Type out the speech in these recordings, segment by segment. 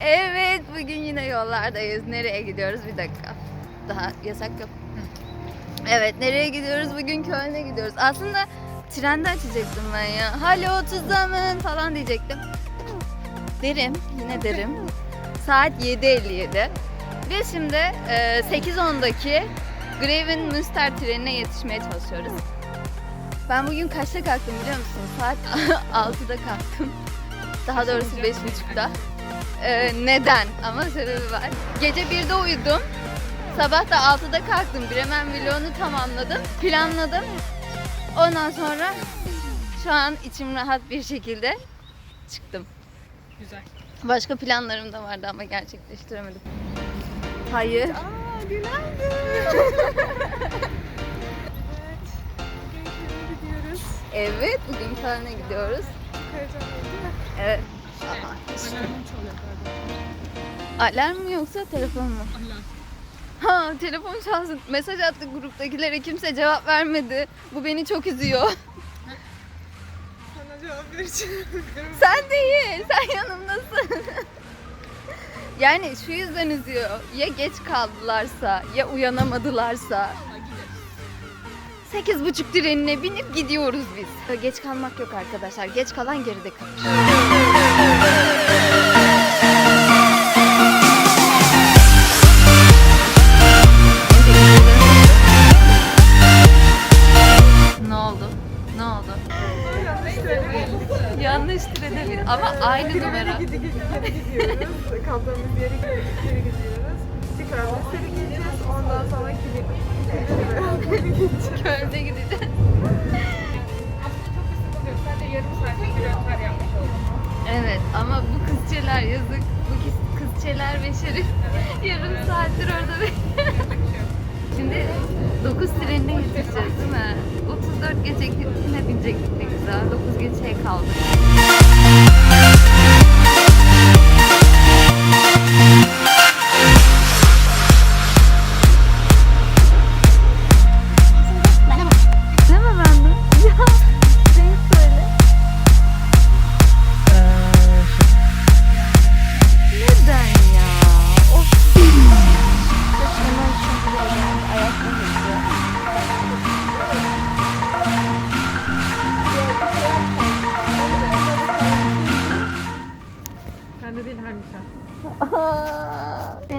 Evet bugün yine yollardayız. Nereye gidiyoruz? Bir dakika. Daha yasak yok. Evet nereye gidiyoruz? Bugün Köln'e gidiyoruz. Aslında trende açacaktım ben ya. Halo Tuzamın falan diyecektim. Derim. Yine derim. Saat 7.57. Biz şimdi e, 8.10'daki Greven Münster trenine yetişmeye çalışıyoruz. Ben bugün kaçta kalktım biliyor musun? Saat 6'da kalktım. Daha doğrusu 5.30'da. Ee, neden? Ama sebebi var. Gece 1'de uyudum. Sabah da 6'da kalktım. Bremen vlogunu tamamladım. Planladım. Ondan sonra şu an içim rahat bir şekilde çıktım. Güzel. Başka planlarım da vardı ama gerçekleştiremedim. Hayır. Aa günaydın. evet. Bugün Köln'e gidiyoruz. Çok heyecanlıyım değil mi? Evet. Alarmım çalıyor. Alarm mı yoksa telefon mu? Alarm. Ha telefon çalsın. Mesaj attık gruptakilere kimse cevap vermedi. Bu beni çok üzüyor. Sana cevap vereceğim. Sen değil. Sen yanımdasın. yani şu yüzden üzüyor. Ya geç kaldılarsa ya uyanamadılarsa. Sekiz buçuk trenine binip gidiyoruz biz. Geç kalmak yok arkadaşlar. Geç kalan geride kalır. 9 trenine yetişeceğiz değil mi? 34 geçekine binecektik ne güzel. 9 geçeye kaldık.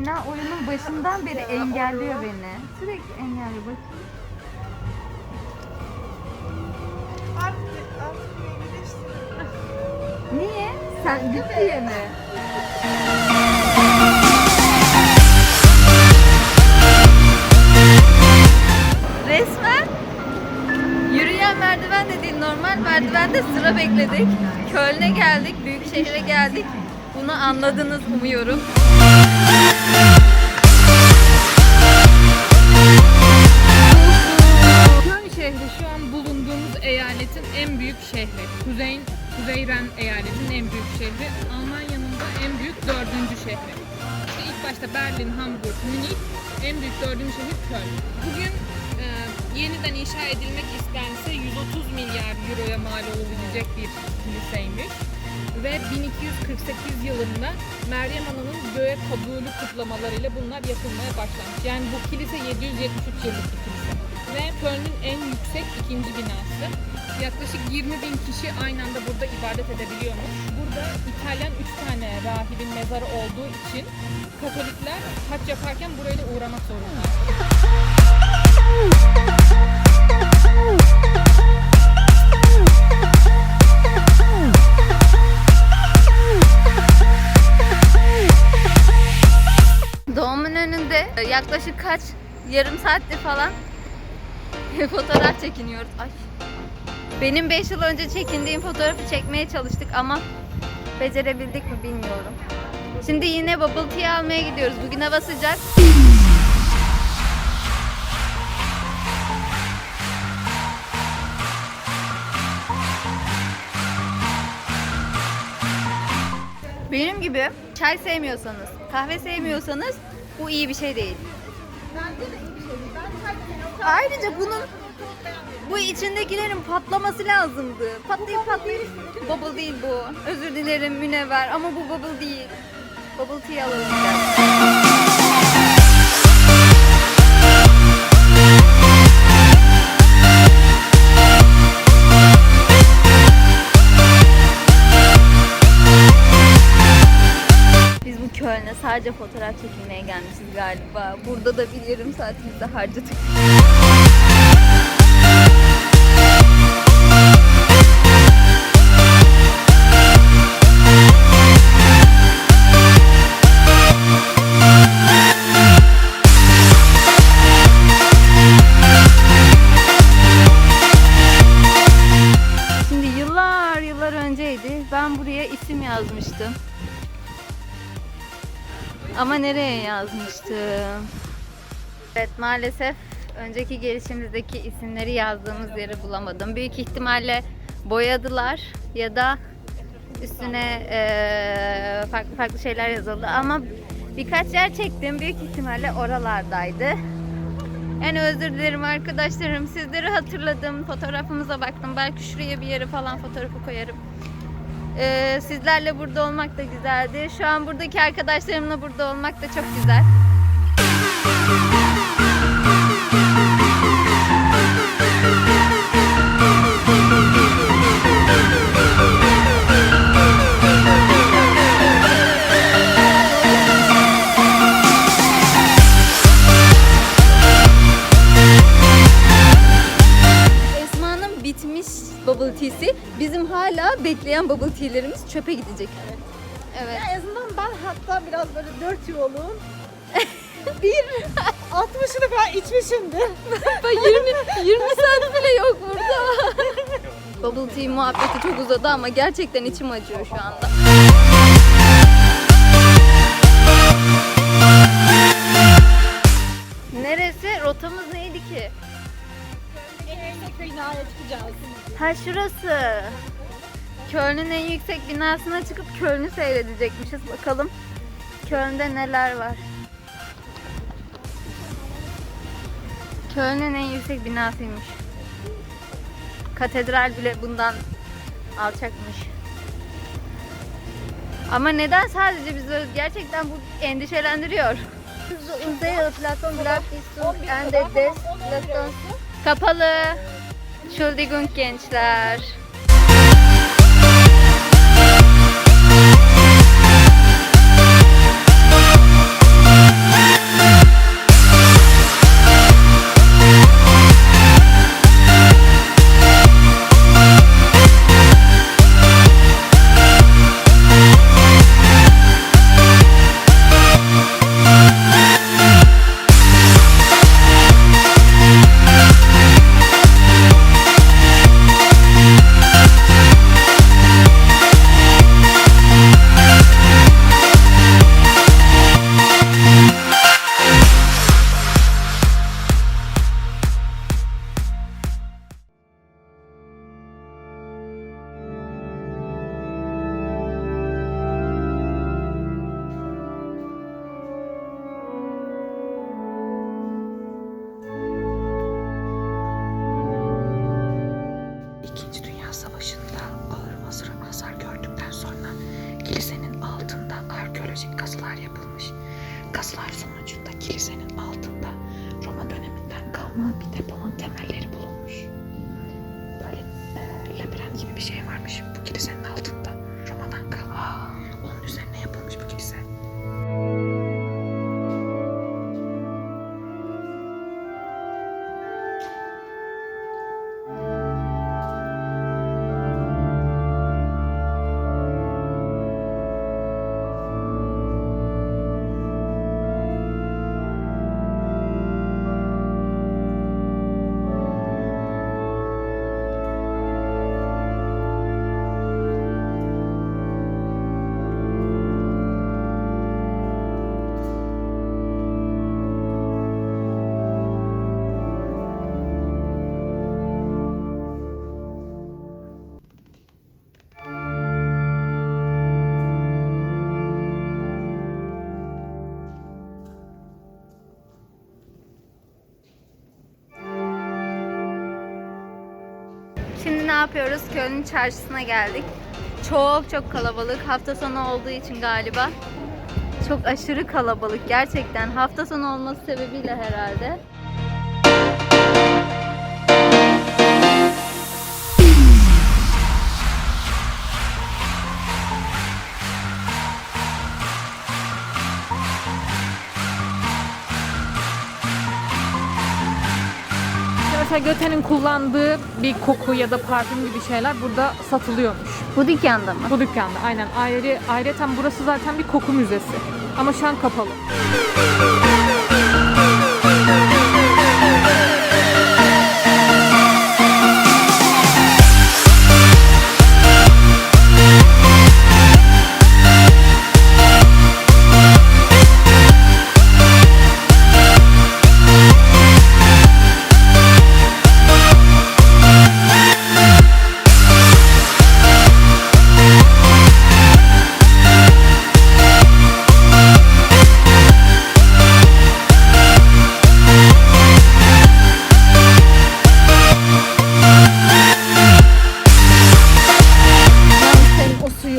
Aa, Fena oyunun başından beri engelliyor beni. Sürekli engelliyor. Bak. Artık artık geçti. Niye? Sen git diye mi? Resmen yürüyen merdiven de değil normal merdivende sıra bekledik. Köln'e geldik, büyük şehre geldik. Bunu anladınız umuyorum. Şehri. Kuzey, Kuzey Ren eyaletinin en büyük şehri. Almanya'nın da en büyük dördüncü şehri. İşte ilk başta Berlin, Hamburg, Münih, en büyük dördüncü şehir Köln. Bugün e, yeniden inşa edilmek istense 130 milyar euroya mal olabilecek bir kiliseymiş. Ve 1248 yılında Meryem Ana'nın göğe kabulü kutlamalarıyla bunlar yapılmaya başlanmış. Yani bu kilise 773 yıllık bir kilise ve Köln'ün en yüksek ikinci binası. Yaklaşık 20 bin kişi aynı anda burada ibadet edebiliyormuş. Burada İtalyan 3 tane rahibin mezarı olduğu için Katolikler haç yaparken buraya da uğramak zorunda. yaklaşık kaç yarım saattir falan fotoğraf çekiniyoruz. Ay. Benim 5 yıl önce çekindiğim fotoğrafı çekmeye çalıştık ama becerebildik mi bilmiyorum. Şimdi yine bubble tea almaya gidiyoruz. Bugün hava sıcak. Benim gibi çay sevmiyorsanız, kahve sevmiyorsanız bu iyi bir şey değil. Ayrıca bunun bu içindekilerin patlaması lazımdı. Patlayıp patlayıp bubble değil bu. Özür dilerim münevver ama bu bubble değil. Bubble tea alalım sadece fotoğraf çekilmeye gelmişiz galiba. Burada da bir yarım saatimizi harcadık. Şimdi yıllar yıllar önceydi. Ben buraya isim yazmıştım. Ama nereye yazmıştım? Evet maalesef önceki gelişimizdeki isimleri yazdığımız yeri bulamadım. Büyük ihtimalle boyadılar ya da üstüne eee, farklı farklı şeyler yazıldı ama birkaç yer çektim. Büyük ihtimalle oralardaydı. Yani özür dilerim arkadaşlarım. Sizleri hatırladım. Fotoğrafımıza baktım. Belki şuraya bir yere falan fotoğrafı koyarım. Ee, sizlerle burada olmak da güzeldi. Şu an buradaki arkadaşlarımla burada olmak da çok güzel. Bekleyen bubble tea'lerimiz çöpe gidecek. Evet. En azından ben hatta biraz böyle dört yolun bir 60'ını falan içmişimdir. Ben 20, 20 saat bile yok burada. Bubble tea muhabbeti çok uzadı ama gerçekten içim acıyor şu anda. Köln'ün en yüksek binasına çıkıp Köln'ü seyredecekmişiz. Bakalım Köln'de neler var. Köln'ün en yüksek binasıymış. Katedral bile bundan alçakmış. Ama neden sadece bizi gerçekten bu endişelendiriyor. Unsere Platon bleibt bis Ende des Platons. Kapalı. Entschuldigung gençler. Yapıyoruz? Köln çarşısına geldik. Çok çok kalabalık. Hafta sonu olduğu için galiba. Çok aşırı kalabalık gerçekten. Hafta sonu olması sebebiyle herhalde. Mesela Göte'nin kullandığı bir koku ya da parfüm gibi şeyler burada satılıyormuş. Bu dükkanda mı? Bu dükkanda aynen. Ayrı, ayrıca burası zaten bir koku müzesi. Ama şu an kapalı.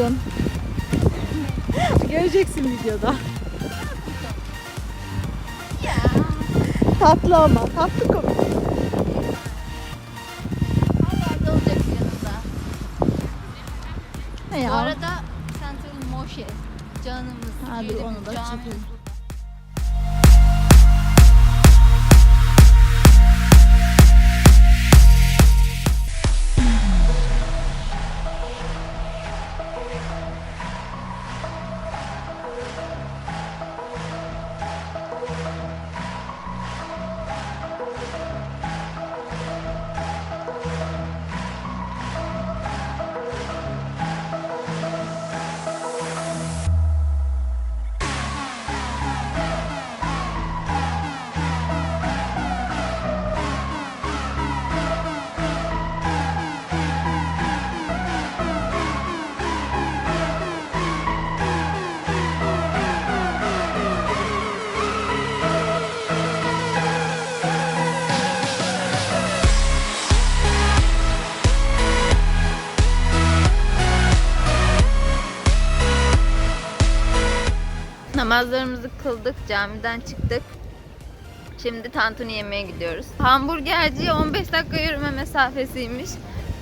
Suyun. Göreceksin videoda. Tatlı ama. Tatlı komik. Nerede olacak yanında? Ne Bu ya? arada Central Moshe. Canımız. Hadi onu da canımız. Namazlarımızı kıldık, camiden çıktık. Şimdi tantuni yemeye gidiyoruz. Hamburgerci 15 dakika yürüme mesafesiymiş.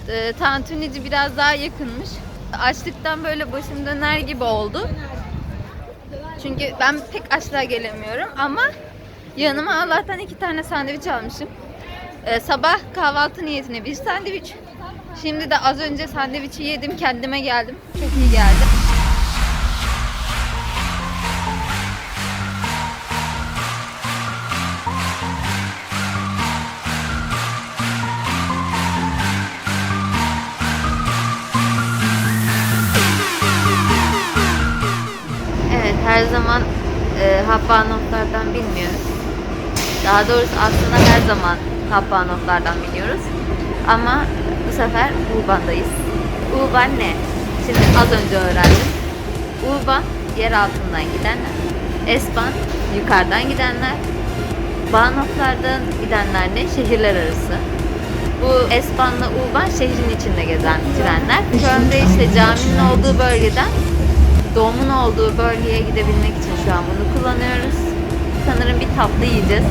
Ee, Tantunici biraz daha yakınmış. Açlıktan böyle başım döner gibi oldu. Çünkü ben pek açlığa gelemiyorum ama yanıma Allah'tan iki tane sandviç almışım. Ee, sabah kahvaltı niyetine bir sandviç. Şimdi de az önce sandviçi yedim, kendime geldim. Çok iyi geldi. Habba notlardan bilmiyoruz. Daha doğrusu aslında her zaman Habba notlardan biliyoruz. Ama bu sefer Uban'dayız. Uban ne? Şimdi az önce öğrendim. Uban yer altından gidenler. Esban yukarıdan gidenler. Bağnoklardan gidenler ne? Şehirler arası. Bu Esban'la Uban şehrin içinde gezen trenler. Köln'de işte caminin olduğu bölgeden doğumun olduğu bölgeye gidebilmek için şu an bunu kullanıyoruz. Sanırım bir tatlı yiyeceğiz.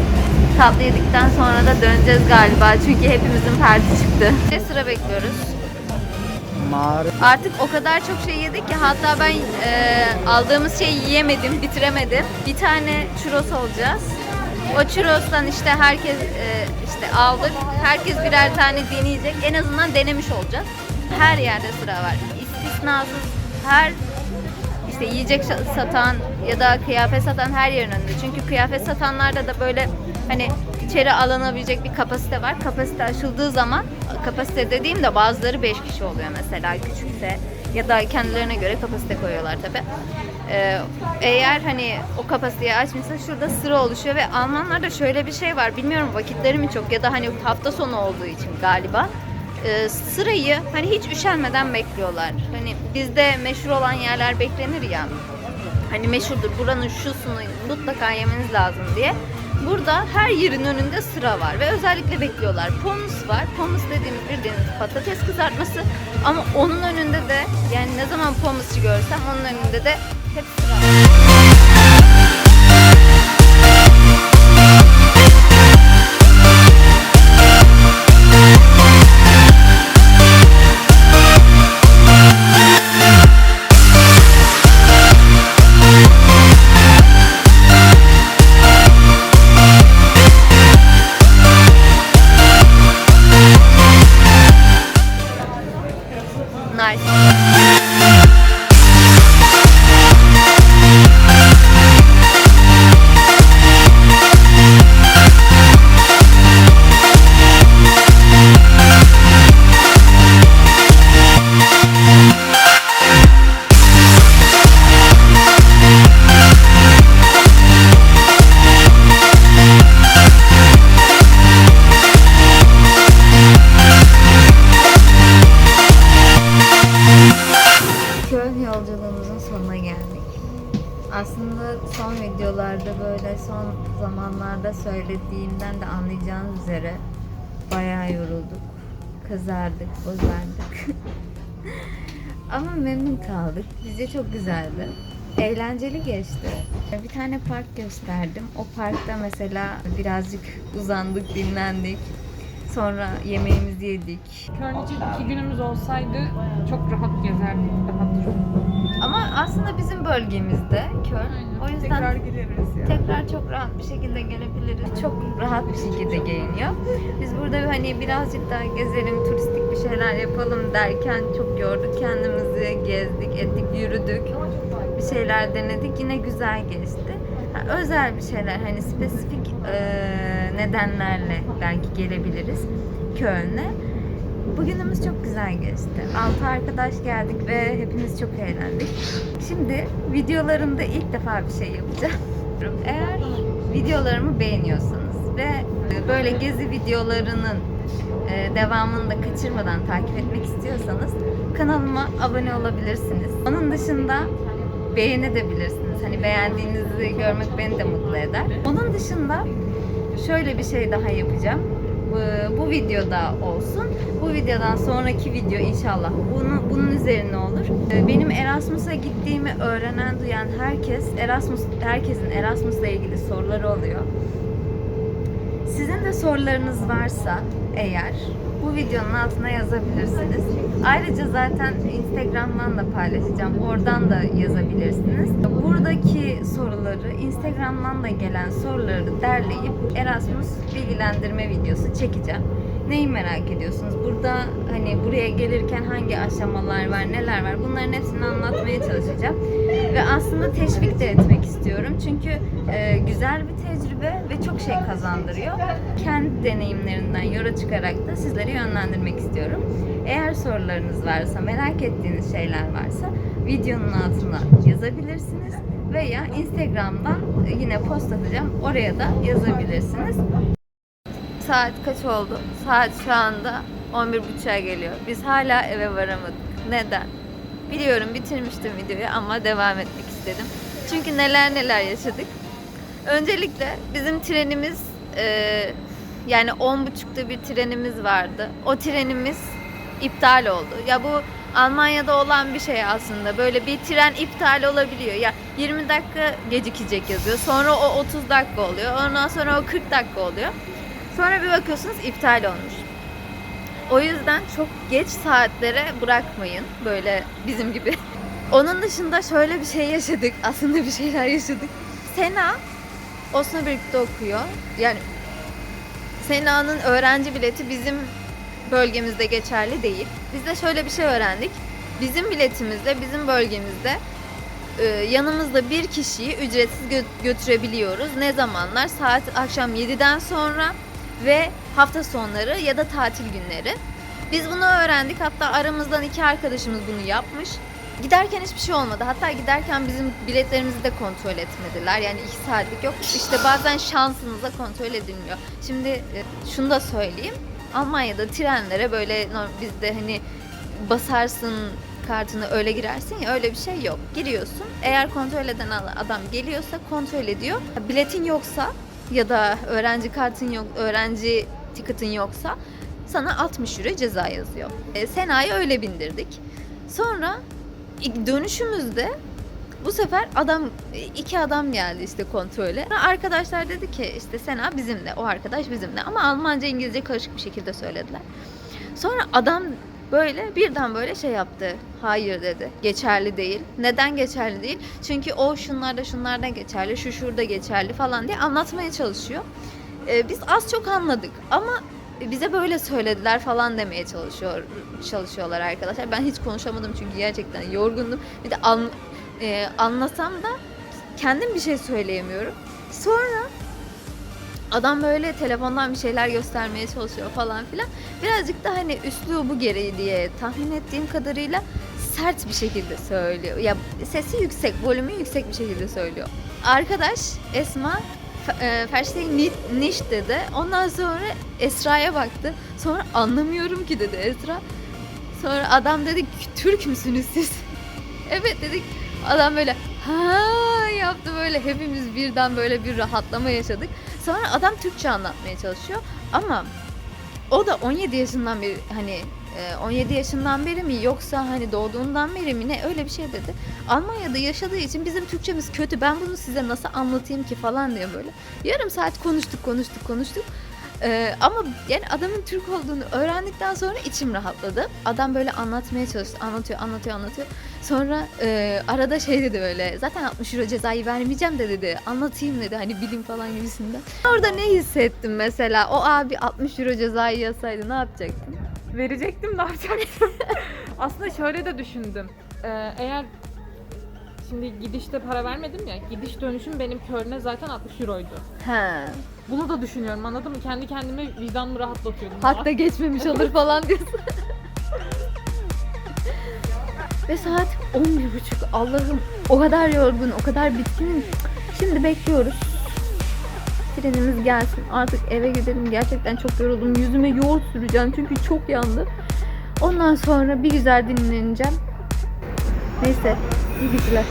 Tatlı yedikten sonra da döneceğiz galiba çünkü hepimizin perti çıktı. Bir sıra bekliyoruz. Artık o kadar çok şey yedik ki hatta ben e, aldığımız şeyi yiyemedim, bitiremedim. Bir tane churros alacağız. O churros'tan işte herkes e, işte aldık. Herkes birer tane deneyecek. En azından denemiş olacağız. Her yerde sıra var. İstisnasız her işte yiyecek sa- satan ya da kıyafet satan her yerin önünde. Çünkü kıyafet satanlarda da böyle hani içeri alınabilecek bir kapasite var. Kapasite aşıldığı zaman kapasite dediğimde bazıları 5 kişi oluyor mesela küçükse ya da kendilerine göre kapasite koyuyorlar tabi. eğer hani o kapasiteyi açmışsa şurada sıra oluşuyor ve Almanlarda şöyle bir şey var. Bilmiyorum vakitleri mi çok ya da hani hafta sonu olduğu için galiba e, sırayı hani hiç üşenmeden bekliyorlar. Hani bizde meşhur olan yerler beklenir ya. Hani meşhurdur buranın şusunu mutlaka yemeniz lazım diye. Burada her yerin önünde sıra var ve özellikle bekliyorlar. Pommes var. Pommes dediğimiz bildiğiniz patates kızartması ama onun önünde de yani ne zaman pommesçi görsem onun önünde de hep sıra var. Anlayacağınız üzere bayağı yorulduk. Kızardık, bozardık. Ama memnun kaldık. Bize çok güzeldi. Eğlenceli geçti. Bir tane park gösterdim. O parkta mesela birazcık uzandık, dinlendik. Sonra yemeğimizi yedik. Köln için iki günümüz olsaydı çok rahat gezerdik, rahat dururduk. Ama aslında bizim bölgemizde Köln. Aynen. O yüzden Tekrar gideriz ya. tekrar çok rahat bir şekilde gelebiliriz. Çok rahat bir şekilde geliniyor. Biz burada hani birazcık daha gezelim, turistik bir şeyler yapalım derken çok yorduk kendimizi, gezdik, ettik, yürüdük. Bir şeyler denedik. Yine güzel geçti. Özel bir şeyler hani spesifik eee, nedenlerle belki gelebiliriz Köln'e. Bugünümüz çok güzel geçti. Altı arkadaş geldik ve hepimiz çok eğlendik. Şimdi videolarımda ilk defa bir şey yapacağım. Eğer videolarımı beğeniyorsanız ve böyle gezi videolarının e, devamını da kaçırmadan takip etmek istiyorsanız kanalıma abone olabilirsiniz. Onun dışında beğenebilirsiniz. Hani beğendiğinizi görmek beni de mutlu eder. Onun dışında şöyle bir şey daha yapacağım. Bu, bu videoda olsun. Bu videodan sonraki video inşallah bunu, bunun üzerine olur. Ee, Benim Erasmus'a gittiğimi öğrenen, duyan herkes, Erasmus herkesin Erasmus'la ilgili soruları oluyor. Sizin de sorularınız varsa eğer bu videonun altına yazabilirsiniz. Ayrıca zaten Instagram'dan da paylaşacağım. Oradan da yazabilirsiniz. Buradaki soruları, Instagram'dan da gelen soruları derleyip Erasmus bilgilendirme videosu çekeceğim. Neyi merak ediyorsunuz? Burada hani buraya gelirken hangi aşamalar var, neler var bunların hepsini anlatmaya çalışacağım. Ve aslında teşvik de etmek istiyorum. Çünkü e, güzel bir tecrübe ve çok şey kazandırıyor. Kendi deneyimlerinden yola çıkarak da sizleri yönlendirmek istiyorum. Eğer sorularınız varsa, merak ettiğiniz şeyler varsa videonun altına yazabilirsiniz. Veya Instagram'dan yine post atacağım. Oraya da yazabilirsiniz. Saat kaç oldu? Saat şu anda 11.30'a geliyor. Biz hala eve varamadık. Neden? Biliyorum bitirmiştim videoyu ama devam etmek istedim. Çünkü neler neler yaşadık. Öncelikle bizim trenimiz e, yani 10.30'da bir trenimiz vardı. O trenimiz iptal oldu. Ya bu Almanya'da olan bir şey aslında. Böyle bir tren iptal olabiliyor. Ya 20 dakika gecikecek yazıyor. Sonra o 30 dakika oluyor. Ondan sonra o 40 dakika oluyor. Sonra bir bakıyorsunuz iptal olmuş. O yüzden çok geç saatlere bırakmayın. Böyle bizim gibi. Onun dışında şöyle bir şey yaşadık. Aslında bir şeyler yaşadık. Sena Osnabrük'te okuyor. Yani Sena'nın öğrenci bileti bizim bölgemizde geçerli değil. Biz de şöyle bir şey öğrendik. Bizim biletimizle bizim bölgemizde e, yanımızda bir kişiyi ücretsiz gö- götürebiliyoruz. Ne zamanlar? Saat akşam 7'den sonra ve hafta sonları ya da tatil günleri. Biz bunu öğrendik. Hatta aramızdan iki arkadaşımız bunu yapmış. Giderken hiçbir şey olmadı. Hatta giderken bizim biletlerimizi de kontrol etmediler. Yani iki saatlik yok. İşte bazen şansınıza kontrol edilmiyor. Şimdi e, şunu da söyleyeyim. Almanya'da trenlere böyle bizde hani basarsın kartını öyle girersin ya öyle bir şey yok. Giriyorsun. Eğer kontrol eden adam geliyorsa kontrol ediyor. Biletin yoksa ya da öğrenci kartın yok, öğrenci tiketin yoksa sana 60 euro ceza yazıyor. E, Sena'yı öyle bindirdik. Sonra dönüşümüzde bu sefer adam iki adam geldi işte kontrole. Arkadaşlar dedi ki işte Sena bizimle, o arkadaş bizimle ama Almanca İngilizce karışık bir şekilde söylediler. Sonra adam böyle birden böyle şey yaptı. Hayır dedi. Geçerli değil. Neden geçerli değil? Çünkü o şunlarda şunlarda geçerli, şu şurada geçerli falan diye anlatmaya çalışıyor. Ee, biz az çok anladık ama bize böyle söylediler falan demeye çalışıyor çalışıyorlar arkadaşlar. Ben hiç konuşamadım çünkü gerçekten yorgundum. Bir de an, e, anlasam da kendim bir şey söyleyemiyorum. Sonra adam böyle telefondan bir şeyler göstermeye çalışıyor falan filan. Birazcık da hani üslubu gereği diye tahmin ettiğim kadarıyla sert bir şekilde söylüyor. Ya sesi yüksek, volümü yüksek bir şekilde söylüyor. Arkadaş Esma e, nicht, nicht dedi. Ondan sonra Esra'ya baktı. Sonra anlamıyorum ki dedi Esra. Sonra adam dedi Türk müsünüz siz? evet dedik. Adam böyle ha yaptı böyle hepimiz birden böyle bir rahatlama yaşadık. Sonra adam Türkçe anlatmaya çalışıyor ama o da 17 yaşından beri hani e, 17 yaşından beri mi yoksa hani doğduğundan beri mi ne öyle bir şey dedi. Almanya'da yaşadığı için bizim Türkçemiz kötü ben bunu size nasıl anlatayım ki falan diyor böyle. Yarım saat konuştuk konuştuk konuştuk. Ee, ama yani adamın Türk olduğunu öğrendikten sonra içim rahatladı. Adam böyle anlatmaya çalıştı. Anlatıyor, anlatıyor, anlatıyor. Sonra e, arada şey dedi böyle. Zaten 60 euro cezayı vermeyeceğim de dedi. Anlatayım dedi. Hani bilim falan gibisinden. Orada ne hissettim mesela? O abi 60 euro cezayı yazsaydı ne yapacaktın? Verecektim ne yapacaktım? Aslında şöyle de düşündüm. Ee, eğer şimdi gidişte para vermedim ya, gidiş dönüşüm benim Köln'e zaten 60 euroydu. He. Bunu da düşünüyorum anladın mı? Kendi kendime vicdanımı rahatlatıyordum. Hatta geçmemiş olur falan diyorsun. Ve saat 11.30. Allah'ım o kadar yorgun, o kadar bitkinim. Şimdi bekliyoruz. Trenimiz gelsin. Artık eve gidelim. Gerçekten çok yoruldum. Yüzüme yoğurt süreceğim çünkü çok yandı. Ondan sonra bir güzel dinleneceğim. Neyse, iyi geceler.